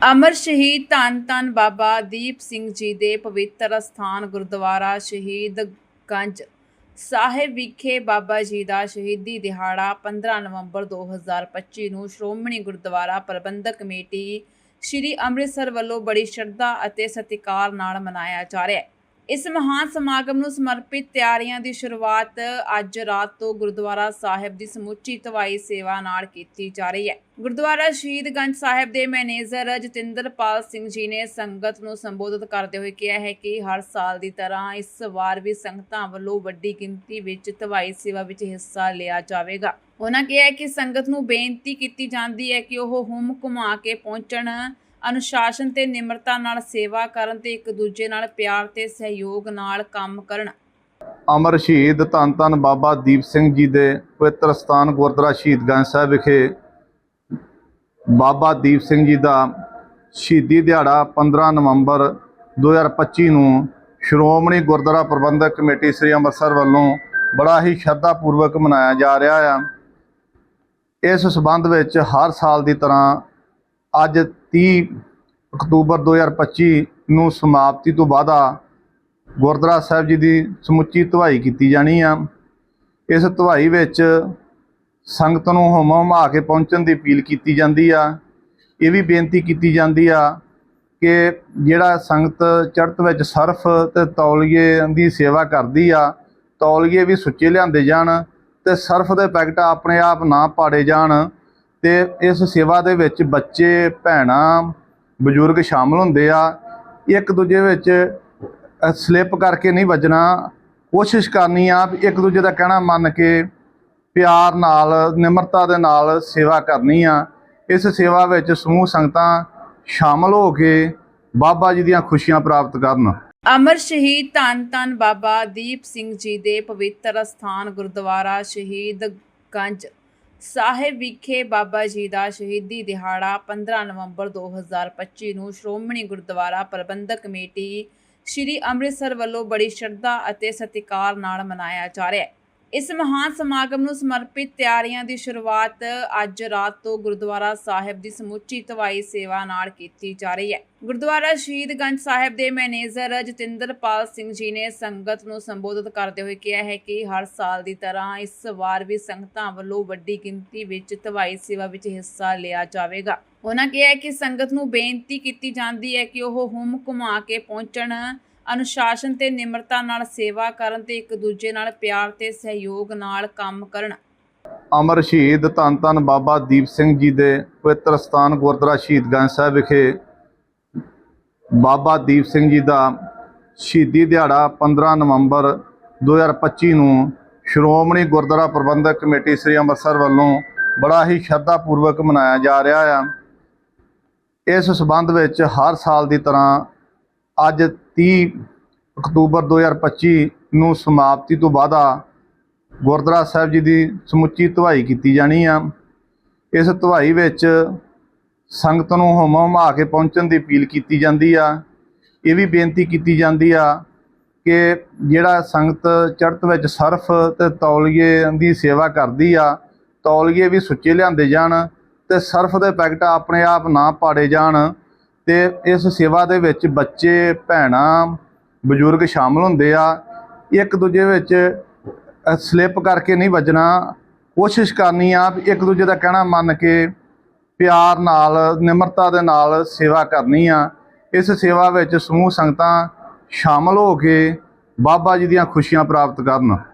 ਅਮਰ ਸ਼ਹੀਦ ਧੰਨ ਧੰਨ ਬਾਬਾ ਦੀਪ ਸਿੰਘ ਜੀ ਦੇ ਪਵਿੱਤਰ ਅਸਥਾਨ ਗੁਰਦੁਆਰਾ ਸ਼ਹੀਦ ਗੰਜ ਸਾਹਿਬ ਵਿਖੇ ਬਾਬਾ ਜੀ ਦਾ ਸ਼ਹੀਦੀ ਦਿਹਾੜਾ 15 ਨਵੰਬਰ 2025 ਨੂੰ ਸ਼੍ਰੋਮਣੀ ਗੁਰਦੁਆਰਾ ਪ੍ਰਬੰਧਕ ਕਮੇਟੀ ਸ੍ਰੀ ਅੰਮ੍ਰਿਤਸਰ ਵੱਲੋਂ ਬੜੀ ਸ਼ਰਧਾ ਅਤੇ ਸਤਿਕਾਰ ਨਾਲ ਮਨਾਇਆ ਜਾ ਰਿਹਾ ਹੈ। ਇਸ ਮਹਾਨ ਸਮਾਗਮ ਨੂੰ ਸਮਰਪਿਤ ਤਿਆਰੀਆਂ ਦੀ ਸ਼ੁਰੂਆਤ ਅੱਜ ਰਾਤ ਤੋਂ ਗੁਰਦੁਆਰਾ ਸਾਹਿਬ ਦੀ ਸਮੁੱਚੀ ਧਵਾਈ ਸੇਵਾ ਨਾਲ ਕੀਤੀ ਜਾ ਰਹੀ ਹੈ। ਗੁਰਦੁਆਰਾ ਸ਼ਹੀਦਗੰਜ ਸਾਹਿਬ ਦੇ ਮੈਨੇਜਰ ਜਤਿੰਦਰਪਾਲ ਸਿੰਘ ਜੀ ਨੇ ਸੰਗਤ ਨੂੰ ਸੰਬੋਧਿਤ ਕਰਦੇ ਹੋਏ ਕਿਹਾ ਹੈ ਕਿ ਹਰ ਸਾਲ ਦੀ ਤਰ੍ਹਾਂ ਇਸ ਵਾਰ ਵੀ ਸੰਗਤਾਂ ਵੱਲੋਂ ਵੱਡੀ ਗਿਣਤੀ ਵਿੱਚ ਧਵਾਈ ਸੇਵਾ ਵਿੱਚ ਹਿੱਸਾ ਲਿਆ ਜਾਵੇਗਾ। ਉਹਨਾਂ ਕਿਹਾ ਕਿ ਸੰਗਤ ਨੂੰ ਬੇਨਤੀ ਕੀਤੀ ਜਾਂਦੀ ਹੈ ਕਿ ਉਹ ਹੁਮ ਘੁਮਾ ਕੇ ਪਹੁੰਚਣ ਅਨੁਸ਼ਾਸਨ ਤੇ ਨਿਮਰਤਾ ਨਾਲ ਸੇਵਾ ਕਰਨ ਤੇ ਇੱਕ ਦੂਜੇ ਨਾਲ ਪਿਆਰ ਤੇ ਸਹਿਯੋਗ ਨਾਲ ਕੰਮ ਕਰਨ। ਅਮਰ ਸ਼ਹੀਦ ਧੰਨ ਧੰਨ ਬਾਬਾ ਦੀਪ ਸਿੰਘ ਜੀ ਦੇ ਪਵਿੱਤਰ ਸਥਾਨ ਗੁਰਦੁਆਰਾ ਸ਼ਹੀਦਗੰਜ ਸਾਹਿਬ ਵਿਖੇ ਬਾਬਾ ਦੀਪ ਸਿੰਘ ਜੀ ਦਾ ਸ਼ਹੀਦੀ ਦਿਹਾੜਾ 15 ਨਵੰਬਰ 2025 ਨੂੰ ਸ਼੍ਰੋਮਣੀ ਗੁਰਦੁਆਰਾ ਪ੍ਰਬੰਧਕ ਕਮੇਟੀ ਸ੍ਰੀ ਅੰਮ੍ਰਿਤਸਰ ਵੱਲੋਂ ਬੜਾ ਹੀ ਸ਼ਰਧਾ ਪੂਰਵਕ ਮਨਾਇਆ ਜਾ ਰਿਹਾ ਆ। ਇਸ ਸਬੰਧ ਵਿੱਚ ਹਰ ਸਾਲ ਦੀ ਤਰ੍ਹਾਂ ਅੱਜ 30 ਅਕਤੂਬਰ 2025 ਨੂੰ ਸਮਾਪਤੀ ਤੋਂ ਬਾਅਦਾ ਗੁਰਦੁਆਰਾ ਸਾਹਿਬ ਜੀ ਦੀ ਸਮੁੱਚੀ ਧਵਾਈ ਕੀਤੀ ਜਾਣੀ ਆ। ਇਸ ਧਵਾਈ ਵਿੱਚ ਸੰਗਤ ਨੂੰ ਹੁਮ ਹੁਮਾ ਕੇ ਪਹੁੰਚਣ ਦੀ ਅਪੀਲ ਕੀਤੀ ਜਾਂਦੀ ਆ। ਇਹ ਵੀ ਬੇਨਤੀ ਕੀਤੀ ਜਾਂਦੀ ਆ ਕਿ ਜਿਹੜਾ ਸੰਗਤ ਚੜ੍ਹਤ ਵਿੱਚ ਸਰਫ ਤੇ ਤੌਲੀਏ ਦੀ ਸੇਵਾ ਕਰਦੀ ਆ, ਤੌਲੀਏ ਵੀ ਸੁੱਚੇ ਲਿਆਂਦੇ ਜਾਣ ਤੇ ਸਰਫ ਦੇ ਪੈਕਟ ਆਪਣੇ ਆਪ ਨਾ ਪਾੜੇ ਜਾਣ। ਤੇ ਇਸ ਸੇਵਾ ਦੇ ਵਿੱਚ ਬੱਚੇ, ਭੈਣਾਂ, ਬਜ਼ੁਰਗ ਸ਼ਾਮਲ ਹੁੰਦੇ ਆ। ਇੱਕ ਦੂਜੇ ਵਿੱਚ ਸਲਿੱਪ ਕਰਕੇ ਨਹੀਂ ਵੱਜਣਾ। ਕੋਸ਼ਿਸ਼ ਕਰਨੀ ਆ ਵੀ ਇੱਕ ਦੂਜੇ ਦਾ ਕਹਿਣਾ ਮੰਨ ਕੇ ਪਿਆਰ ਨਾਲ, ਨਿਮਰਤਾ ਦੇ ਨਾਲ ਸੇਵਾ ਕਰਨੀ ਆ। ਇਸ ਸੇਵਾ ਵਿੱਚ ਸਮੂਹ ਸੰਗਤਾਂ ਸ਼ਾਮਲ ਹੋ ਕੇ ਬਾਬਾ ਜੀ ਦੀਆਂ ਖੁਸ਼ੀਆਂ ਪ੍ਰਾਪਤ ਕਰਨ। ਅਮਰ ਸ਼ਹੀਦ ਧੰਨ ਧੰਨ ਬਾਬਾ ਦੀਪ ਸਿੰਘ ਜੀ ਦੇ ਪਵਿੱਤਰ ਅਸਥਾਨ ਗੁਰਦੁਆਰਾ ਸ਼ਹੀਦ ਗੰਜ ਸਾਹਿਬ ਵਿਖੇ ਬਾਬਾ ਜੀ ਦਾ ਸ਼ਹੀਦੀ ਦਿਹਾੜਾ 15 ਨਵੰਬਰ 2025 ਨੂੰ ਸ਼੍ਰੋਮਣੀ ਗੁਰਦੁਆਰਾ ਪ੍ਰਬੰਧਕ ਕਮੇਟੀ ਸ੍ਰੀ ਅੰਮ੍ਰਿਤਸਰ ਵੱਲੋਂ ਬੜੀ ਸ਼ਰਧਾ ਅਤੇ ਸਤਿਕਾਰ ਨਾਲ ਮਨਾਇਆ ਜਾ ਰਿਹਾ ਹੈ। ਇਸ ਮਹਾਨ ਸਮਾਗਮ ਨੂੰ ਸਮਰਪਿਤ ਤਿਆਰੀਆਂ ਦੀ ਸ਼ੁਰੂਆਤ ਅੱਜ ਰਾਤ ਤੋਂ ਗੁਰਦੁਆਰਾ ਸਾਹਿਬ ਦੀ ਸਮੁੱਚੀ ਧਵਾਈ ਸੇਵਾ ਨਾਲ ਕੀਤੀ ਜਾ ਰਹੀ ਹੈ। ਗੁਰਦੁਆਰਾ ਸ਼ਹੀਦਗੰਜ ਸਾਹਿਬ ਦੇ ਮੈਨੇਜਰ ਜਤਿੰਦਰਪਾਲ ਸਿੰਘ ਜੀ ਨੇ ਸੰਗਤ ਨੂੰ ਸੰਬੋਧਿਤ ਕਰਦੇ ਹੋਏ ਕਿਹਾ ਹੈ ਕਿ ਹਰ ਸਾਲ ਦੀ ਤਰ੍ਹਾਂ ਇਸ ਵਾਰ ਵੀ ਸੰਗਤਾਂ ਵੱਲੋਂ ਵੱਡੀ ਗਿਣਤੀ ਵਿੱਚ ਧਵਾਈ ਸੇਵਾ ਵਿੱਚ ਹਿੱਸਾ ਲਿਆ ਜਾਵੇਗਾ। ਉਹਨਾਂ ਕਿਹਾ ਕਿ ਸੰਗਤ ਨੂੰ ਬੇਨਤੀ ਕੀਤੀ ਜਾਂਦੀ ਹੈ ਕਿ ਉਹ ਹੁਮ ਘੁਮਾ ਕੇ ਪਹੁੰਚਣ ਅਨੁਸ਼ਾਸਨ ਤੇ ਨਿਮਰਤਾ ਨਾਲ ਸੇਵਾ ਕਰਨ ਤੇ ਇੱਕ ਦੂਜੇ ਨਾਲ ਪਿਆਰ ਤੇ ਸਹਿਯੋਗ ਨਾਲ ਕੰਮ ਕਰਨ। ਅਮਰ ਸ਼ਹੀਦ ਧੰਨ ਧੰਨ ਬਾਬਾ ਦੀਪ ਸਿੰਘ ਜੀ ਦੇ ਪਵਿੱਤਰ ਸਥਾਨ ਗੁਰਦੁਆਰਾ ਸ਼ਹੀਦਗੰਜ ਸਾਹਿਬ ਵਿਖੇ ਬਾਬਾ ਦੀਪ ਸਿੰਘ ਜੀ ਦਾ ਸ਼ਹੀਦੀ ਦਿਹਾੜਾ 15 ਨਵੰਬਰ 2025 ਨੂੰ ਸ਼੍ਰੋਮਣੀ ਗੁਰਦੁਆਰਾ ਪ੍ਰਬੰਧਕ ਕਮੇਟੀ ਸ੍ਰੀ ਅੰਮ੍ਰਿਤਸਰ ਵੱਲੋਂ ਬੜਾ ਹੀ ਸ਼ਰਧਾ ਪੂਰਵਕ ਮਨਾਇਆ ਜਾ ਰਿਹਾ ਆ। ਇਸ ਸਬੰਧ ਵਿੱਚ ਹਰ ਸਾਲ ਦੀ ਤਰ੍ਹਾਂ ਅੱਜ 30 ਅਕਤੂਬਰ 2025 ਨੂੰ ਸਮਾਪਤੀ ਤੋਂ ਬਾਅਦਾ ਗੁਰਦੁਆਰਾ ਸਾਹਿਬ ਜੀ ਦੀ ਸਮੁੱਚੀ ਧਵਾਈ ਕੀਤੀ ਜਾਣੀ ਆ। ਇਸ ਧਵਾਈ ਵਿੱਚ ਸੰਗਤ ਨੂੰ ਹੁਮ ਹੁਮਾ ਕੇ ਪਹੁੰਚਣ ਦੀ ਅਪੀਲ ਕੀਤੀ ਜਾਂਦੀ ਆ। ਇਹ ਵੀ ਬੇਨਤੀ ਕੀਤੀ ਜਾਂਦੀ ਆ ਕਿ ਜਿਹੜਾ ਸੰਗਤ ਚੜ੍ਹਤ ਵਿੱਚ ਸਰਫ ਤੇ ਤੌਲੀਏ ਦੀ ਸੇਵਾ ਕਰਦੀ ਆ, ਤੌਲੀਏ ਵੀ ਸੁੱਚੇ ਲਿਆਂਦੇ ਜਾਣ ਤੇ ਸਰਫ ਦੇ ਪੈਕਟ ਆਪਣੇ ਆਪ ਨਾ ਪਾੜੇ ਜਾਣ। ਤੇ ਇਸ ਸੇਵਾ ਦੇ ਵਿੱਚ ਬੱਚੇ, ਭੈਣਾਂ, ਬਜ਼ੁਰਗ ਸ਼ਾਮਲ ਹੁੰਦੇ ਆ। ਇੱਕ ਦੂਜੇ ਵਿੱਚ ਸਲਿੱਪ ਕਰਕੇ ਨਹੀਂ ਵੱਜਣਾ। ਕੋਸ਼ਿਸ਼ ਕਰਨੀ ਆ ਵੀ ਇੱਕ ਦੂਜੇ ਦਾ ਕਹਿਣਾ ਮੰਨ ਕੇ ਪਿਆਰ ਨਾਲ, ਨਿਮਰਤਾ ਦੇ ਨਾਲ ਸੇਵਾ ਕਰਨੀ ਆ। ਇਸ ਸੇਵਾ ਵਿੱਚ ਸਮੂਹ ਸੰਗਤਾਂ ਸ਼ਾਮਲ ਹੋ ਕੇ ਬਾਬਾ ਜੀ ਦੀਆਂ ਖੁਸ਼ੀਆਂ ਪ੍ਰਾਪਤ ਕਰਨ।